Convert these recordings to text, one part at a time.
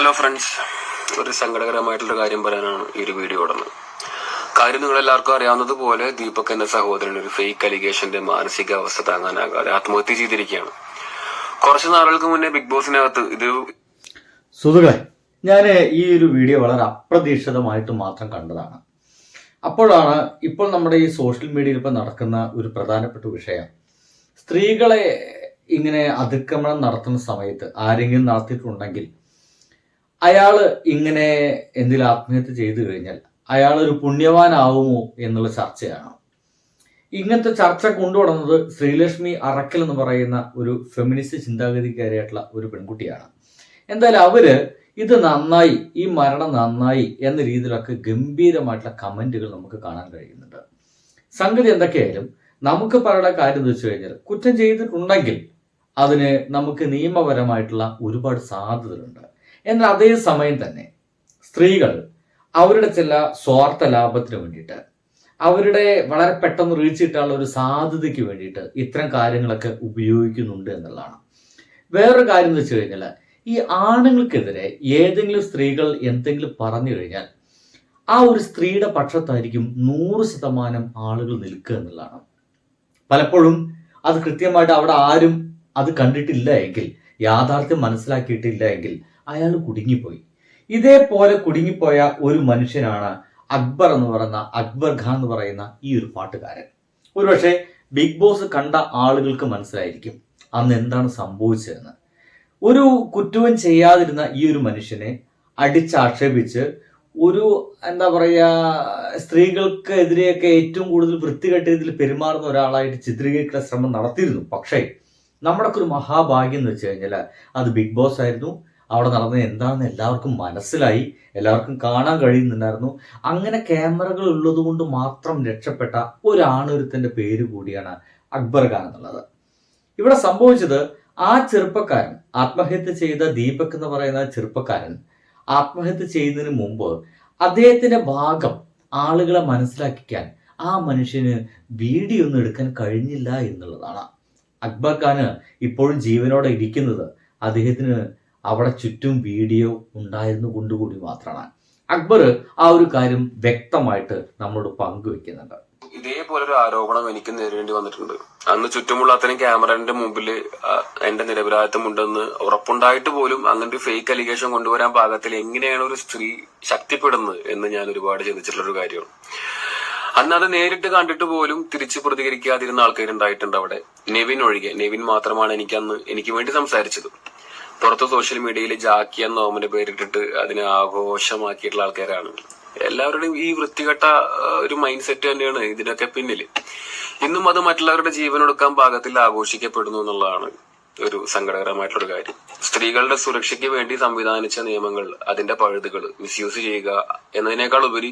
Hello friends ഒരു സങ്കടകരമായിട്ടുള്ള കാര്യം പറയാനാണ് ഈ ഒരു വീഡിയോ ഇടുന്നത്. കാര്യം നിങ്ങൾ എല്ലാവർക്കും അറിയാവുന്നതുപോലെ ദീപക് എന്ന സഹോദരൻ ഒരു ഫേക്ക് അലിഗേഷന്റെ മാനസികാവസ്ഥ താങ്ങാനാകാതെ ആത്മഹത്യ ചെയ്തിരിക്കുകയാണ്. കുറച്ച് നാളുകൾക്ക് മുന്നേ ബിഗ് ബോസിനകത്ത് ഇത് സുഹൃത്തുക്കളെ ഞാൻ ഈ ഒരു വീഡിയോ വളരെ അപ്രതീക്ഷിതമായിട്ട് മാത്രം കണ്ടതാണ്. അപ്പോഴാണ് ഇപ്പോൾ നമ്മുടെ ഈ സോഷ്യൽ മീഡിയയിൽ ഇപ്പം നടക്കുന്ന ഒരു പ്രധാനപ്പെട്ട വിഷയം. സ്ത്രീകളെ ഇങ്ങനെ അതിക്രമണം നടത്തുന്ന സമയത്ത് ആരെങ്കിലും നടത്തിയിട്ടുണ്ടെങ്കിൽ അയാൾ ഇങ്ങനെ എന്തെങ്കിലും ആത്മഹത്യ ചെയ്തു കഴിഞ്ഞാൽ അയാൾ ഒരു പുണ്യവാനാവുമോ എന്നുള്ള ചർച്ചയാണ്. ഇങ്ങനത്തെ ചർച്ച കൊണ്ടുവന്നത് ശ്രീലക്ഷ്മി അറക്കൽ എന്ന് പറയുന്ന ഒരു ഫെമിനിസ്റ്റ് ചിന്താഗതിക്കാരിയായിട്ടുള്ള ഒരു പെൺകുട്ടിയാണ്. എന്തായാലും അവർ ഇത് നന്നായി ഈ മരണം നന്നായി എന്ന രീതിയിലൊക്കെ ഗംഭീരമായിട്ടുള്ള കമന്റുകൾ നമുക്ക് കാണാൻ കഴിയുന്നുണ്ട്. സംഗതി എന്തൊക്കെയായാലും നമുക്ക് പറയേണ്ട കാര്യം എന്ന് വെച്ച് കഴിഞ്ഞാൽ കുറ്റം ചെയ്തിട്ടുണ്ടെങ്കിൽ അതിന് നമുക്ക് നിയമപരമായിട്ടുള്ള ഒരുപാട് സാധ്യതകളുണ്ട്. എന്നാൽ അതേ സമയം തന്നെ സ്ത്രീകൾ അവരുടെ ചില സ്വാർത്ഥ ലാഭത്തിന് വേണ്ടിയിട്ട് അവരുടെ വളരെ പെട്ടെന്ന് റീച്ച് കിട്ടാനുള്ള ഒരു സാധ്യതയ്ക്ക് വേണ്ടിയിട്ട് ഇത്തരം കാര്യങ്ങളൊക്കെ ഉപയോഗിക്കുന്നുണ്ട് എന്നുള്ളതാണ്. വേറൊരു കാര്യം എന്ന് വെച്ച് കഴിഞ്ഞാൽ ഈ ആണുങ്ങൾക്കെതിരെ ഏതെങ്കിലും സ്ത്രീകൾ എന്തെങ്കിലും പറഞ്ഞു കഴിഞ്ഞാൽ ആ ഒരു സ്ത്രീയുടെ പക്ഷത്തായിരിക്കും നൂറ് ശതമാനം ആളുകൾ നിൽക്കുക എന്നുള്ളതാണ്. പലപ്പോഴും അത് കൃത്യമായിട്ട് അവിടെ ആരും അത് കണ്ടിട്ടില്ല എങ്കിൽ യാഥാർത്ഥ്യം മനസ്സിലാക്കിയിട്ടില്ല എങ്കിൽ അയാൾ കുടുങ്ങിപ്പോയി. ഇതേപോലെ കുടുങ്ങിപ്പോയ ഒരു മനുഷ്യനാണ് അക്ബർ എന്ന് പറയുന്ന അക്ബർ ഖാൻ എന്ന് പറയുന്ന ഈ ഒരു പാട്ടുകാരൻ. ഒരുപക്ഷെ ബിഗ് ബോസ് കണ്ട ആളുകൾക്ക് മനസ്സിലായിരിക്കും അന്ന് എന്താണ് സംഭവിച്ചതെന്ന്. ഒരു കുറ്റവും ചെയ്യാതിരുന്ന ഈ ഒരു മനുഷ്യനെ അടിച്ചാക്ഷേപിച്ച് ഒരു എന്താ പറയുക സ്ത്രീകൾക്ക് എതിരെയൊക്കെ ഏറ്റവും കൂടുതൽ വൃത്തികെട്ട രീതിയിൽ പെരുമാറുന്ന ഒരാളായിട്ട് ചിത്രീകരിക്കുന്ന ശ്രമം നടത്തിയിരുന്നു. പക്ഷേ നമ്മുടെയൊക്കെ ഒരു മഹാഭാഗ്യം എന്ന് വെച്ച് കഴിഞ്ഞാൽ അത് ബിഗ് ബോസ് ആയിരുന്നു. അവിടെ നടന്നത് എന്താണെന്ന് എല്ലാവർക്കും മനസ്സിലായി. എല്ലാവർക്കും കാണാൻ കഴിയുന്നുണ്ടായിരുന്നു. അങ്ങനെ ക്യാമറകൾ ഉള്ളത് കൊണ്ട് മാത്രം രക്ഷപ്പെട്ട ഒരാണൊരുത്തന്റെ പേര് കൂടിയാണ് അക്ബർ ഖാൻ എന്നുള്ളത്. ഇവിടെ സംഭവിച്ചത് ആ ചെറുപ്പക്കാരൻ ആത്മഹത്യ ചെയ്ത ദീപക് എന്ന് പറയുന്ന ചെറുപ്പക്കാരൻ ആത്മഹത്യ ചെയ്യുന്നതിന് മുമ്പ് അദ്ദേഹത്തിന്റെ ഭാഗം ആളുകളെ മനസ്സിലാക്കിക്കാൻ ആ മനുഷ്യന് വീഡിയോ ഒന്നും എടുക്കാൻ കഴിഞ്ഞില്ല എന്നുള്ളതാണ്. അക്ബർ ഖാന് ഇപ്പോഴും ജീവനോടെ ഇരിക്കുന്നത് അദ്ദേഹത്തിന് അവിടെ ചുറ്റും വീഡിയോ ഉണ്ടായിരുന്നു കൊണ്ടുകൂടി മാത്രമാണ്. അക്ബർ ആ ഒരു കാര്യം വ്യക്തമായിട്ട് നമ്മളോട് പങ്കുവെക്കുന്നുണ്ട്. ഇതേപോലെ ഒരു ആരോപണം എനിക്ക് നേരിടേണ്ടി വന്നിട്ടുണ്ട്. അന്ന് ചുറ്റുമുള്ള അത്തരം ക്യാമറന്റെ മുമ്പിൽ എന്റെ നിരപരാധിത്വം ഉണ്ടെന്ന് ഉറപ്പുണ്ടായിട്ട് പോലും അങ്ങനത്തെ ഫേക്ക് അലിഗേഷൻ കൊണ്ടുവരാൻ പാകത്തിൽ എങ്ങനെയാണ് ഒരു സ്ത്രീ ശക്തിപ്പെടുന്നത് എന്ന് ഞാൻ ഒരുപാട് ചിന്തിച്ചിട്ടുള്ള ഒരു കാര്യമാണ്. അന്ന് അത് നേരിട്ട് കണ്ടിട്ട് പോലും തിരിച്ച് പ്രതികരിക്കാതിരുന്ന ആൾക്കാരുണ്ടായിട്ടുണ്ട് അവിടെ. നെവിൻ ഒഴികെ. നെവിൻ മാത്രമാണ് എനിക്ക് അന്ന് എനിക്ക് വേണ്ടി സംസാരിച്ചത്. പുറത്ത് സോഷ്യൽ മീഡിയയിൽ ജാക്കി എന്ന ഓമന്റെ പേരിട്ടിട്ട് അതിനെ ആഘോഷമാക്കിയിട്ടുള്ള ആൾക്കാരാണ്. എല്ലാവരുടെയും ഈ വൃത്തികെട്ട ഒരു മൈൻഡ് സെറ്റ് തന്നെയാണ് ഇതിനൊക്കെ പിന്നിൽ ഇന്നും അത് മറ്റുള്ളവരുടെ ജീവൻ എടുക്കാൻ പാകത്തിൽ ആഘോഷിക്കപ്പെടുന്നു എന്നുള്ളതാണ് ഒരു സങ്കടകരമായിട്ടുള്ള കാര്യം. സ്ത്രീകളുടെ സുരക്ഷയ്ക്ക് വേണ്ടി സംവിധാനിച്ച നിയമങ്ങൾ അതിന്റെ പഴുതുകൾ മിസ്യൂസ് ചെയ്യുക എന്നതിനേക്കാൾ ഉപരി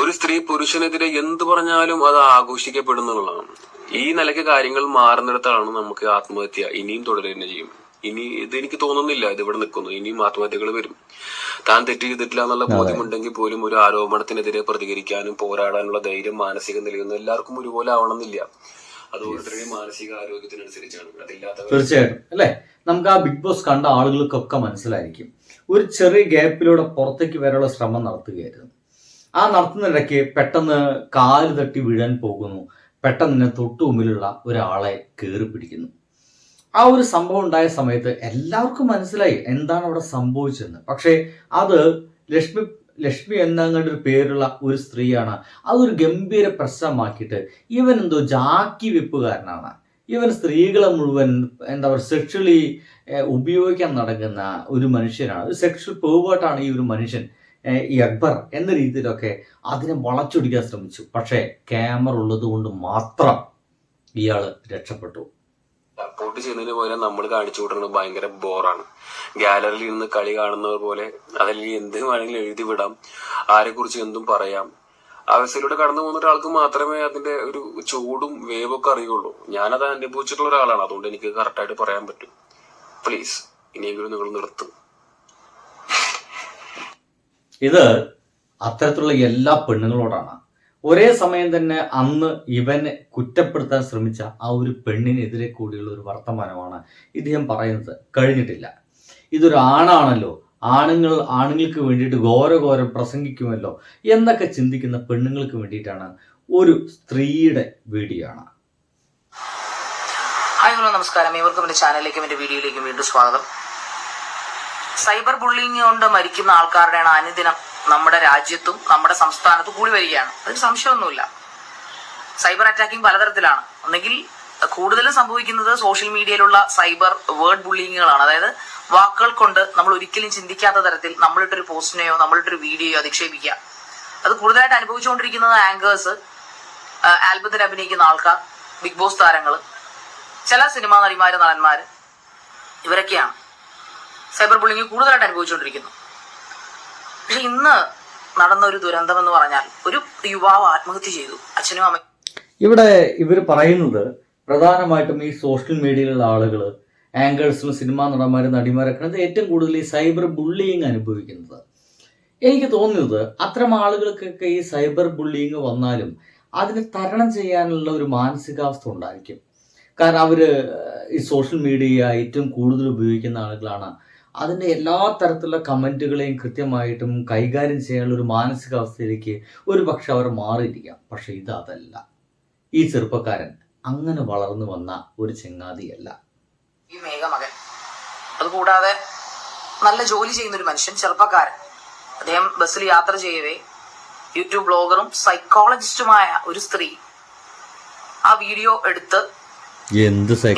ഒരു സ്ത്രീ പുരുഷനെതിരെ എന്ത് പറഞ്ഞാലും അത് ആഘോഷിക്കപ്പെടുന്നുള്ളതാണ് ഈ നിലയ്ക്ക് കാര്യങ്ങൾ മാറുന്നിടത്താണ് നമുക്ക് ആത്മഹത്യ ഇനിയും തുടരുക ചെയ്യും. ഇനി ഇത് എനിക്ക് തോന്നുന്നില്ല ഇത് ഇവിടെ നിൽക്കുന്നു. ഇനിയും ആത്മഹത്യകൾ വരും. താൻ തെറ്റ് ചെയ്തിട്ടില്ല എന്നുള്ള ബോധ്യമുണ്ടെങ്കിൽ പോലും ഒരു ആരോപണത്തിനെതിരെ പ്രതികരിക്കാനും പോരാടാനുള്ള ധൈര്യം മാനസിക നിലയൊന്നും എല്ലാവർക്കും ഒരുപോലെ ആവണമെന്നില്ല. അത് ഓരോരുത്തരുടെയും മാനസിക ആരോഗ്യത്തിനനുസരിച്ചാണ്. അതില്ലാത്ത തീർച്ചയായിട്ടും. അല്ലെ? നമുക്ക് ആ ബിഗ് ബോസ് കണ്ട ആളുകൾക്കൊക്കെ മനസ്സിലായിരിക്കും. ഒരു ചെറിയ ഗ്യാപ്പിലൂടെ പുറത്തേക്ക് വരാനുള്ള ശ്രമം നടത്തുകയായിരുന്നു. ആ നടത്തുന്നിടയ്ക്ക് പെട്ടെന്ന് കാൽ തട്ടി വീഴാൻ പോകുന്നു. പെട്ടെന്ന് തന്നെ തൊട്ടു മുമ്പിലുള്ള ഒരാളെ കയറി പിടിക്കുന്നു. ആ ഒരു സംഭവം ഉണ്ടായ സമയത്ത് എല്ലാവർക്കും മനസ്സിലായി എന്താണ് അവിടെ സംഭവിച്ചതെന്ന്. പക്ഷേ അത് ലക്ഷ്മി ലക്ഷ്മി എന്നങ്ങളുടെ ഒരു പേരുള്ള ഒരു സ്ത്രീയാണ്. അതൊരു ഗംഭീര പ്രശ്നമാക്കിയിട്ട് ഇവൻ എന്തോ ജാക്കി വെപ്പുകാരനാണ്. ഇവൻ സ്ത്രീകളെ മുഴുവൻ എന്താ പറയുക സെക്ഷലി ഉപയോഗിക്കാൻ നടക്കുന്ന ഒരു മനുഷ്യനാണ്. ഒരു സെക്ഷൽ പേവേർട്ടാണ് ഈ ഒരു മനുഷ്യൻ ഈ അക്ബർ എന്ന രീതിയിലൊക്കെ അതിനെ വളച്ചൊടിക്കാൻ ശ്രമിച്ചു. പക്ഷേ ക്യാമറ ഉള്ളത് കൊണ്ട് മാത്രം ഇയാൾ രക്ഷപ്പെട്ടു. സപ്പോർട്ട് ചെയ്യുന്നതിന് പകരം നമ്മൾ കാണിച്ചു വിടുന്നത് ഭയങ്കര ബോറാണ് ഗാലറിയിൽ നിന്ന് കളി കാണുന്നവർ പോലെ അതല്ലെങ്കിൽ എന്ത് വേണമെങ്കിലും എഴുതി വിടാം. ആരെ കുറിച്ച് എന്തും പറയാം. അവസ്ഥയിലൂടെ കടന്നു പോകുന്ന ഒരാൾക്ക് മാത്രമേ അതിന്റെ ഒരു ചൂടും വേവൊക്കെ അറിയുള്ളൂ ഞാനത് അനുഭവിച്ചിട്ടുള്ള ഒരാളാണ്. അതുകൊണ്ട് എനിക്ക് കറക്റ്റായിട്ട് പറയാൻ പറ്റും. പ്ലീസ് ഇനിയെങ്കിലും നിങ്ങൾ നിർത്തും. ഇത് അത്തരത്തിലുള്ള എല്ലാ പെണ്ണുങ്ങളോടാണ്. ഒരേ സമയം തന്നെ അന്ന് ഇവനെ കുറ്റപ്പെടുത്താൻ ശ്രമിച്ച ആ ഒരു പെണ്ണിനെതിരെ കൂടിയുള്ള ഒരു വർത്തമാനമാണ് ഇദ്ദേഹം പറയുന്നത്. കഴിഞ്ഞിട്ടില്ല. ഇതൊരു ആണാണല്ലോ. ആണുങ്ങൾ ആണുങ്ങൾക്ക് വേണ്ടിയിട്ട് ഘോരഘോരം പ്രസംഗിക്കുമല്ലോ എന്നൊക്കെ ചിന്തിക്കുന്ന പെണ്ണുങ്ങൾക്ക് വേണ്ടിയിട്ടാണ് ഒരു സ്ത്രീയുടെ വീഡിയോ ആണ് ഹായ് ഹലോ നമസ്കാരം. ഇവർക്കും എന്റെ ചാനലിലേക്കും എന്റെ വീഡിയോയിലേക്കും വീണ്ടും സ്വാഗതം. സൈബർ ബുള്ളിങ് കൊണ്ട് മരിക്കുന്ന ആൾക്കാരുടെയാണ് അനുദിനം നമ്മുടെ രാജ്യത്തും നമ്മുടെ സംസ്ഥാനത്തും കൂടി വരികയാണ്. അതിന് സംശയമൊന്നുമില്ല. സൈബർ അറ്റാക്കിംഗ് പലതരത്തിലാണ്. ഒന്നെങ്കിൽ കൂടുതലും സംഭവിക്കുന്നത് സോഷ്യൽ മീഡിയയിലുള്ള സൈബർ വേർഡ് ബുള്ളിങ്ങുകളാണ്. അതായത് വാക്കുകൾ കൊണ്ട് നമ്മൾ ഒരിക്കലും ചിന്തിക്കാത്ത തരത്തിൽ നമ്മളിട്ടൊരു പോസ്റ്റിനെയോ നമ്മളിട്ടൊരു വീഡിയോയോ അധിക്ഷേപിക്കുക. അത് കൂടുതലായിട്ട് അനുഭവിച്ചുകൊണ്ടിരിക്കുന്നത് ആങ്കേഴ്സ് ആൽബത്തിൽ അഭിനയിക്കുന്ന ആൾക്കാർ ബിഗ് ബോസ് താരങ്ങൾ ചില സിനിമാ നടിമാര് നടന്മാര് ഇവരൊക്കെയാണ് സൈബർ ബുള്ളിങ് കൂടുതലായിട്ട് അനുഭവിച്ചുകൊണ്ടിരിക്കുന്നു പക്ഷെ ഇന്ന് നടന്ന ഒരു ദുരന്തം എന്ന് പറഞ്ഞാൽ ഒരു യുവാവ് ആത്മഹത്യ ചെയ്തു അച്ഛനും അമ്മയും ഇവിടെ ഇവർ പറയുന്നത് പ്രധാനമായിട്ടും ഈ സോഷ്യൽ മീഡിയയിലുള്ള ആളുകൾ ആങ്കേഴ്സിലും സിനിമാ നടന്മാരും നടിമാരൊക്കെ ഏറ്റവും കൂടുതൽ ഈ സൈബർ ബുള്ളിയിങ് അനുഭവിക്കുന്നത്. എനിക്ക് തോന്നുന്നത് അത്തരം ആളുകൾക്കൊക്കെ ഈ സൈബർ ബുള്ളിയിങ് വന്നാലും അതിനെ തരണം ചെയ്യാനുള്ള ഒരു മാനസികാവസ്ഥ ഉണ്ടായിരിക്കും. കാരണം അവർ ഈ സോഷ്യൽ മീഡിയ ഏറ്റവും കൂടുതൽ ഉപയോഗിക്കുന്ന ആളുകളാണ് അതിന്റെ എല്ലാ തരത്തിലുള്ള കമന്റുകളെയും കൃത്യമായിട്ടും കൈകാര്യം ചെയ്യാനുള്ള ഒരു മാനസികാവസ്ഥയിലേക്ക് ഒരു പക്ഷെ അവർ മാറിയിരിക്കാം. പക്ഷെ ഇത് അതല്ല ഈ ചെറുപ്പക്കാരൻ അങ്ങനെ വളർന്നു വന്ന ഒരു ചെങ്ങാതിയല്ല. ഈ മേഘമകൻ. അതുകൂടാതെ നല്ല ജോലി ചെയ്യുന്ന ഒരു മനുഷ്യൻ ചെറുപ്പക്കാരൻ. അദ്ദേഹം ബസ്സിൽ യാത്ര ചെയ്യവേ യൂട്യൂബ് ബ്ലോഗറും സൈക്കോളജിസ്റ്റുമായ ഒരു സ്ത്രീ. ആ വീഡിയോ എടുത്ത്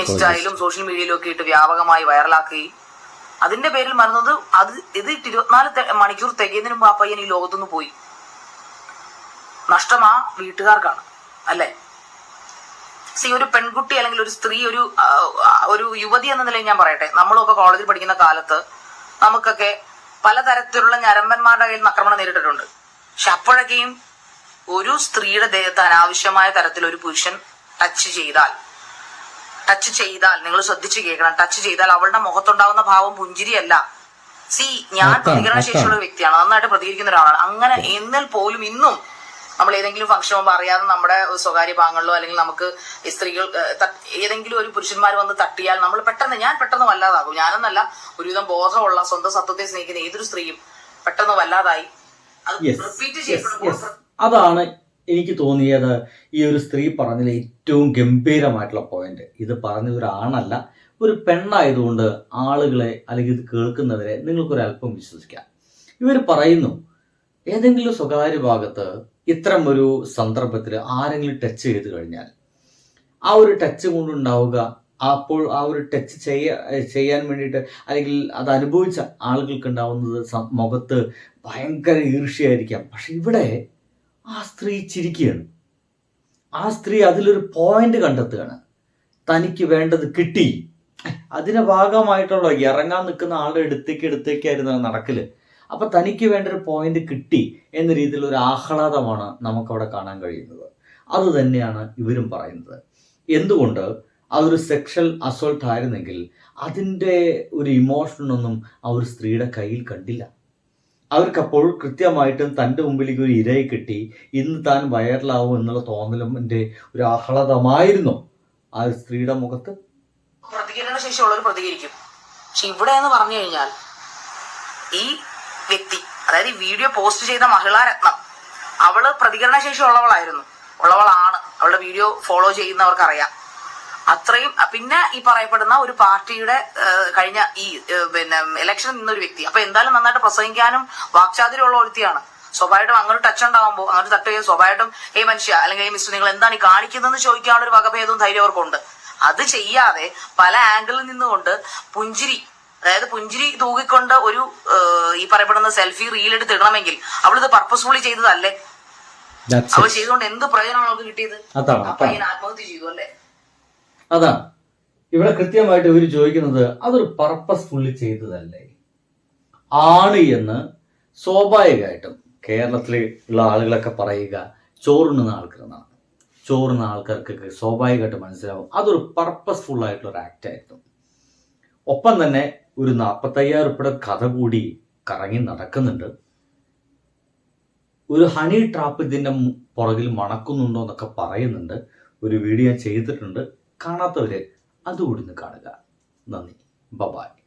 ഇൻസ്റ്റയിലും സോഷ്യൽ മീഡിയയിലും ഒക്കെ ഇട്ട് വ്യാപകമായി വൈറലാക്കുകയും അതിന്റെ പേരിൽ മറന്നത് അത് ഇത് ഇരുപത്തിനാല് മണിക്കൂർ തികയുന്നതിന് മുമ്പ് ആ പയ്യൻ ഈ ലോകത്തുനിന്ന് പോയി. നഷ്ടം ആ വീട്ടുകാർക്കാണ് അല്ലെ? സി ഒരു പെൺകുട്ടി അല്ലെങ്കിൽ ഒരു സ്ത്രീ ഒരു ഒരു യുവതി എന്ന നിലയിൽ ഞാൻ പറയട്ടെ. നമ്മളൊക്കെ കോളേജിൽ പഠിക്കുന്ന കാലത്ത് നമുക്കൊക്കെ പലതരത്തിലുള്ള ഞരമ്പന്മാരുടെ കയ്യിൽ നിന്ന് ആക്രമണം നേരിട്ടിട്ടുണ്ട്. പക്ഷെ അപ്പോഴൊക്കെയും ഒരു സ്ത്രീയുടെ ദേഹത്ത് അനാവശ്യമായ തരത്തിൽ ഒരു പുരുഷൻ ടച്ച് ചെയ്താൽ ടച്ച് ചെയ്താൽ നിങ്ങൾ ശ്രദ്ധിച്ചു കേൾക്കണം. ടച്ച് ചെയ്താൽ അവളുടെ മുഖത്തുണ്ടാവുന്ന ഭാവം പുഞ്ചിരിയല്ല. സി ഞാൻ പ്രതികരണ ഒരു വ്യക്തിയാണ്. നന്നായിട്ട് പ്രതികരിക്കുന്ന ഒരാളാണ്. അങ്ങനെ എന്നാൽ പോലും ഇന്നും നമ്മൾ ഏതെങ്കിലും ഫംഗ്ഷൻ പോകുമ്പോൾ അറിയാതെ നമ്മുടെ സ്വകാര്യ ഭാഗങ്ങളിലോ അല്ലെങ്കിൽ നമുക്ക് സ്ത്രീകൾ ഏതെങ്കിലും ഒരു പുരുഷന്മാർ വന്ന് തട്ടിയാൽ നമ്മൾ പെട്ടെന്ന് ഞാൻ പെട്ടെന്ന് വല്ലാതാകും. ഞാനെന്നല്ല ഒരുവിധം ബോധമുള്ള സ്വന്തം സത്വത്തെ സ്നേഹിക്കുന്ന ഏതൊരു സ്ത്രീയും പെട്ടെന്ന് വല്ലാതായി. അത് റിപ്പീറ്റ് ചെയ്യപ്പെടുമ്പോൾ അതാണ് എനിക്ക് തോന്നിയത് ഈ ഒരു സ്ത്രീ പറഞ്ഞതിൽ ഏറ്റവും ഗംഭീരമായിട്ടുള്ള പോയിന്റ് ഇത് പറഞ്ഞ ഒരു ആണല്ല ഒരു പെണ്ണായതുകൊണ്ട് ആളുകളെ അല്ലെങ്കിൽ ഇത് കേൾക്കുന്നവരെ നിങ്ങൾക്കൊരു അല്പം വിശ്വസിക്കാം. ഇവർ പറയുന്നു ഏതെങ്കിലും സ്വകാര്യ ഭാഗത്ത് ഇത്തരം ഒരു സന്ദർഭത്തിൽ ആരെങ്കിലും ടച്ച് ചെയ്ത് കഴിഞ്ഞാൽ ആ ഒരു ടച്ച് കൊണ്ടുണ്ടാവുക അപ്പോൾ ആ ഒരു ടച്ച് ചെയ്യ ചെയ്യാൻ വേണ്ടിയിട്ട് അല്ലെങ്കിൽ അത് അനുഭവിച്ച ആളുകൾക്ക് ഉണ്ടാവുന്നത് മുഖത്ത് ഭയങ്കര ഈർഷ്യയായിരിക്കാം പക്ഷെ ഇവിടെ ആ സ്ത്രീ ചിരിക്കുകയാണ്. ആ സ്ത്രീ അതിലൊരു പോയിന്റ് കണ്ടെത്തുകയാണ്. തനിക്ക് വേണ്ടത് കിട്ടി. അതിന്റെ ഭാഗമായിട്ടുള്ള ഇറങ്ങാൻ നിൽക്കുന്ന ആളുടെ അടുത്തേക്ക് എടുത്തേക്കായിരുന്നു നടക്കൽ. അപ്പൊ തനിക്ക് വേണ്ട ഒരു പോയിന്റ് കിട്ടി എന്ന രീതിയിൽ ഒരു ആഹ്ലാദമാണ് നമുക്കവിടെ കാണാൻ കഴിയുന്നത്. അത് തന്നെയാണ് ഇവരും പറയുന്നത്. എന്തുകൊണ്ട്? അതൊരു സെക്ഷൽ അസോൾട്ട് ആയിരുന്നെങ്കിൽ അതിന്റെ ഒരു ഇമോഷനൊന്നും ആ ഒരു സ്ത്രീയുടെ കയ്യിൽ കണ്ടില്ല. അവർക്കപ്പോൾ കൃത്യമായിട്ടും തന്റെ മുമ്പിലേക്ക് ഒരു ഇരയെ കിട്ടി ഇന്ന് താൻ വൈറലാവും എന്നുള്ള തോന്നലും എന്റെ ഒരു ആഹ്ലാദമായിരുന്നു. ആ സ്ത്രീയുടെ മുഖത്ത്. പ്രതികരണ ശേഷിയുള്ളവർ പ്രതികരിക്കും. പക്ഷെ ഇവിടെ എന്ന് പറഞ്ഞു കഴിഞ്ഞാൽ ഈ വ്യക്തി അതായത് ഈ വീഡിയോ പോസ്റ്റ് ചെയ്ത മഹിളാ രത്നം അവൾ പ്രതികരണ ശേഷി ഉള്ളവളായിരുന്നു ഉള്ളവളാണ്. അവളുടെ വീഡിയോ ഫോളോ ചെയ്യുന്നവർക്ക് അറിയാം അത്രയും പിന്നെ ഈ പറയപ്പെടുന്ന ഒരു പാർട്ടിയുടെ കഴിഞ്ഞ ഈ പിന്നെ ഇലക്ഷനിൽ നിന്നൊരു വ്യക്തി. അപ്പൊ എന്തായാലും നന്നായിട്ട് പ്രസംഗിക്കാനും വാക്ചാതുര്യമുള്ള ഒരുത്തിയാണ്. സ്വാഭാവികമായിട്ടും അങ്ങനെ ടച്ച് ഉണ്ടാവുമ്പോൾ അങ്ങനെ തട്ട് സ്വാഭാവികമായിട്ടും ഏ മനുഷ്യ അല്ലെങ്കിൽ ഈ മിസ്റ്റർ നിങ്ങൾ എന്താണ് ഈ കാണിക്കുന്നതെന്ന് ചോദിക്കാനുള്ള ഒരു വകഭേദവും ധൈര്യം അവർക്കുണ്ട്. അത് ചെയ്യാതെ പല ആംഗിളിൽ നിന്നുകൊണ്ട് പുഞ്ചിരി അതായത് പുഞ്ചിരി തൂകിക്കൊണ്ട് ഒരു ഈ പറയപ്പെടുന്ന സെൽഫി റീൽ എടുത്ത് ഇടണമെങ്കിൽ അവളിത് പർപ്പസ്ഫുള്ളി ചെയ്തതല്ലേ? അവൾ ചെയ്തുകൊണ്ട് എന്ത് പ്രയോജനമാണ് അവൾക്ക് കിട്ടിയത്? അപ്പൊ ഇങ്ങനെ ആത്മഹത്യ ചെയ്തു അല്ലേ? അതാണ് ഇവിടെ കൃത്യമായിട്ട് ഇവർ ചോദിക്കുന്നത് അതൊരു പർപ്പസ്ഫുള്ളി ചെയ്തതല്ലേ? ആണ് എന്ന് സ്വാഭാവികമായിട്ടും കേരളത്തിൽ ഉള്ള ആളുകളൊക്കെ പറയുക ചോറുണ്ണുന്ന ആൾക്കാരെന്നാണ്. ചോറുന്ന ആൾക്കാർക്കൊക്കെ സ്വാഭാവികമായിട്ട് മനസ്സിലാവും. അതൊരു പർപ്പസ്ഫുൾ ആയിട്ടുള്ള ഒരു ആക്ട് ആയിരുന്നു. ഒപ്പം തന്നെ ഒരു നാൽപ്പത്തയ്യായിരം ഉൾപ്പെടെ കഥ കൂടി കറങ്ങി നടക്കുന്നുണ്ട്. ഒരു ഹണി ട്രാപ്പ് ഇതിന്റെ പുറകിൽ മണക്കുന്നുണ്ടോ എന്നൊക്കെ പറയുന്നുണ്ട്. ഒരു വീഡിയോ ചെയ്തിട്ടുണ്ട്. കാണാത്തവര് അതുകൂടി ഒന്ന് കാണുക. നന്ദി. ബബായ്.